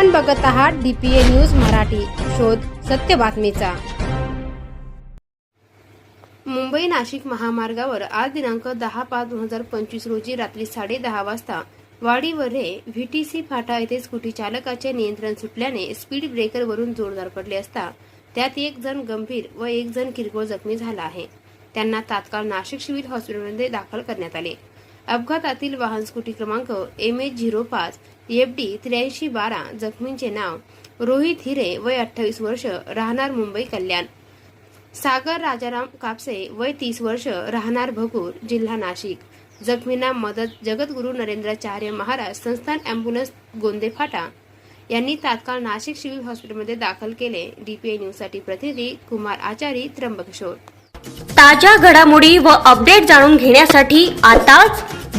आपण बघत आहात डीपीए न्यूज मराठी. शोध सत्य बातमीचा. मुंबई नाशिक महामार्गावर आज दिनांक दहा पाच दोन हजार पंचवीस रोजी रात्री साडे दहा वाजता वाडीवरे व्हीटीसी फाटा येथे स्कूटी चालकाचे नियंत्रण सुटल्याने स्पीड ब्रेकरवरून जोरदार पडले असता त्यात एक जण गंभीर व एक जण किरकोळ जखमी झाला आहे. त्यांना तात्काळ नाशिक सिव्हिल हॉस्पिटलमध्ये दाखल करण्यात आले. अपघातातील वाहन स्कूटी क्रमांक एम एच झिरो पाच एफ डी त्र्याऐंशी बारा जखमींचे नाव रोहित हिरे वय अठ्ठावीस वर्ष राहणार मुंबई कल्याण. सागर राजाराम कापसे वय तीस वर्ष राहणार भगूर जिल्हा नाशिक. जखमींना मदत जगद्गुरू नरेंद्राचार्य महाराज संस्थान अँब्युलन्स गोंदे फाटा यांनी तात्काळ नाशिक सिव्हिल हॉस्पिटलमध्ये दाखल केले. डीपीआय न्यूजसाठी प्रतिनिधी कुमार आचारी त्र्यंबकिशोर ताज्या घडामोडी व अपडेट जाणून घेण्यासाठी आताच